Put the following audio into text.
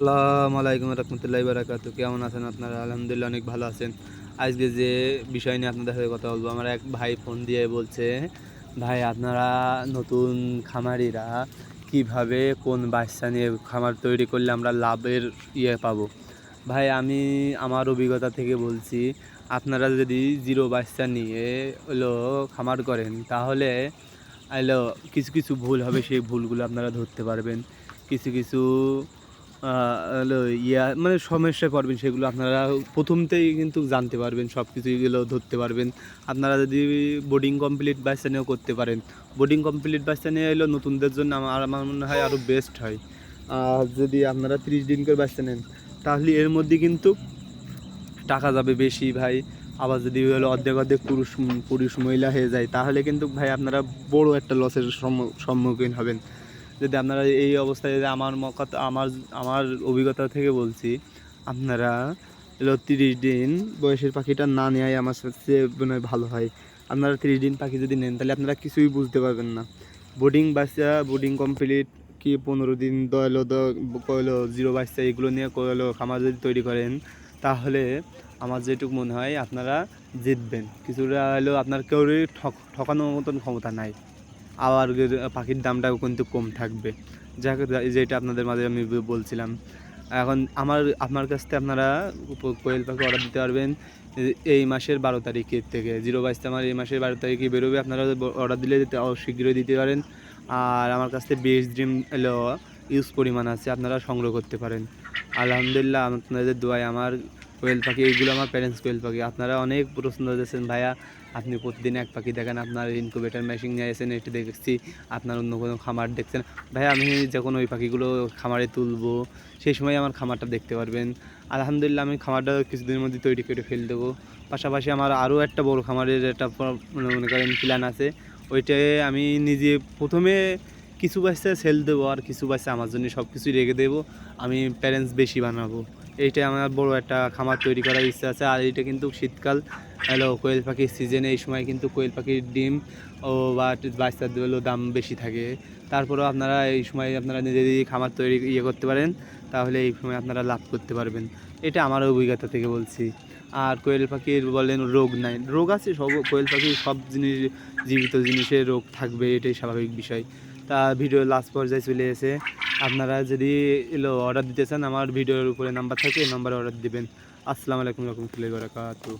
আসসালামু আলাইকুম রহমতুল্লাহ বারাকাতু কেমন আছেন আপনারা? আলহামদুলিল্লাহ অনেক ভালো আছেন। আজকে যে বিষয় নিয়ে আপনাদের সাথে কথা বলব, আমার এক ভাই ফোন দিয়ে বলছে, ভাই, আপনারা নতুন খামারিরা কীভাবে কোন বাচ্চা নিয়ে খামার তৈরি করলে আমরা লাভের ইয়ে পাবো? ভাই, আমি আমার অভিজ্ঞতা থেকে বলছি, আপনারা যদি জিরো বাচ্চা নিয়ে হলো খামার করেন, তাহলে হলো কিছু কিছু ভুল হবে, সেই ভুলগুলো আপনারা ধরতে পারবেন। কিছু কিছু ইয়া মানে সমস্যায় পড়বেন সেগুলো আপনারা প্রথমতেই কিন্তু জানতে পারবেন সব কিছুগুলো ধরতে পারবেন। আপনারা যদি বোর্ডিং কমপ্লিট বাচ্চা নিয়েও করতে পারেন। বোর্ডিং কমপ্লিট বাচ্চা নিয়ে এলো, নতুনদের জন্য আমার আমার মনে হয় আরও বেস্ট হয়। আর যদি আপনারা ত্রিশ দিন করে বাচ্চা নেন তাহলে এর মধ্যে কিন্তু টাকা যাবে বেশি ভাই। আবার যদি হলো অর্ধেক অর্ধেক পুরুষ পুরুষ মহিলা হয়ে যায়, তাহলে কিন্তু ভাই আপনারা বড় একটা লসের সম্মুখীন হবেন। যদি আপনারা এই অবস্থায় যদি আমার ম- কথা আমার আমার অভিজ্ঞতা থেকে বলছি, আপনারা হলো তিরিশ দিন বয়সের পাখিটা না নেওয়াই আমার সাথে মনে হয় ভালো হয়। আপনারা তিরিশ দিন পাখি যদি নেন, তাহলে আপনারা কিছুই বুঝতে পারবেন না। বোর্ডিং বাচ্চা বোর্ডিং কমপ্লিট কি পনেরো দিন দয়লো কয়লো জিরো বাচ্চা, এগুলো নিয়ে কয়লো খামার যদি তৈরি করেন, তাহলে আমার যেটুকু মনে হয়, আপনারা জিতবেন। কিছুটা হলেও আপনার কেউরই ঠক ঠকানোর মতন ক্ষমতা নাই। আবার পাখির দামটাও কিন্তু কম থাকবে। যাকে যেটা আপনাদের মাঝে আমি বলছিলাম। এখন আমার আপনার কাছ থেকে আপনারা কোয়েল পাখি অর্ডার দিতে পারবেন এই মাসের বারো তারিখের থেকে। জিরো বাইশটা আমার এই মাসের বারো তারিখে বেরোবে, আপনারা অর্ডার দিলে শীঘ্রই দিতে পারেন। আর আমার কাছ থেকে বেশ ড্রিম ইউজ পরিমাণ আছে, আপনারা সংগ্রহ করতে পারেন। আলহামদুলিল্লাহ, আপনাদের দোয়ায় আমার কোয়েল পাখি, এইগুলো আমার প্যারেন্টস কোয়েল পাখি। আপনারা অনেক প্রশ্ন দিয়েছেন, ভাইয়া, আপনি প্রতিদিন এক পাখি দেখেন, আপনার ইনকুবেটার মেশিন নিয়ে এসেছেন এটি দেখছি, আপনার অন্য কোনো খামার দেখছেন। ভাই আমি যখন ওই পাখিগুলো খামারে তুলবো, সেই সময় আমার খামারটা দেখতে পারবেন। আলহামদুলিল্লাহ, আমি খামারটা কিছুদিনের মধ্যে তৈরি করে ফেল দেবো। পাশাপাশি আমার আরও একটা বড় খামারের একটা মানে মনে করেন প্ল্যান আছে। ওইটায় আমি নিজে প্রথমে কিছু বাচ্চা সেল দেবো আর কিছু বাচ্চা আমার জন্য সব কিছুই রেখে দেবো। আমি প্যারেন্টস বেশি বানাবো। এইটাই আমার বড় একটা খামার তৈরি করার ইচ্ছা আছে। আর এইটা কিন্তু শীতকাল, হ্যালো, কোয়েল পাখির সিজনে এই সময় কিন্তু কোয়েল পাখির ডিম ও বা বাচ্চাগুলো দাম বেশি থাকে। তারপরেও আপনারা এই সময় আপনারা নিজেদের খামার তৈরি ইয়ে করতে পারেন, তাহলে এই সময় আপনারা লাভ করতে পারবেন। এটা আমার অভিজ্ঞতা থেকে বলছি। আর কোয়েল পাখির বলেন রোগ নাই। রোগ আছে, সব কোয়েল পাখির সব জিনিস, জীবিত জিনিসের রোগ থাকবে, এটাই স্বাভাবিক বিষয়। তা ভিডিও লাস্ট পর্যায়ে চলে এসে আপনারা যদি এলো অর্ডার দিতে চান, আমার ভিডিওর উপরে নাম্বার থাকে, এই নাম্বারে অর্ডার দিবেন। আসসালামু আলাইকুম রকম ফুলের বারাকাতুহু।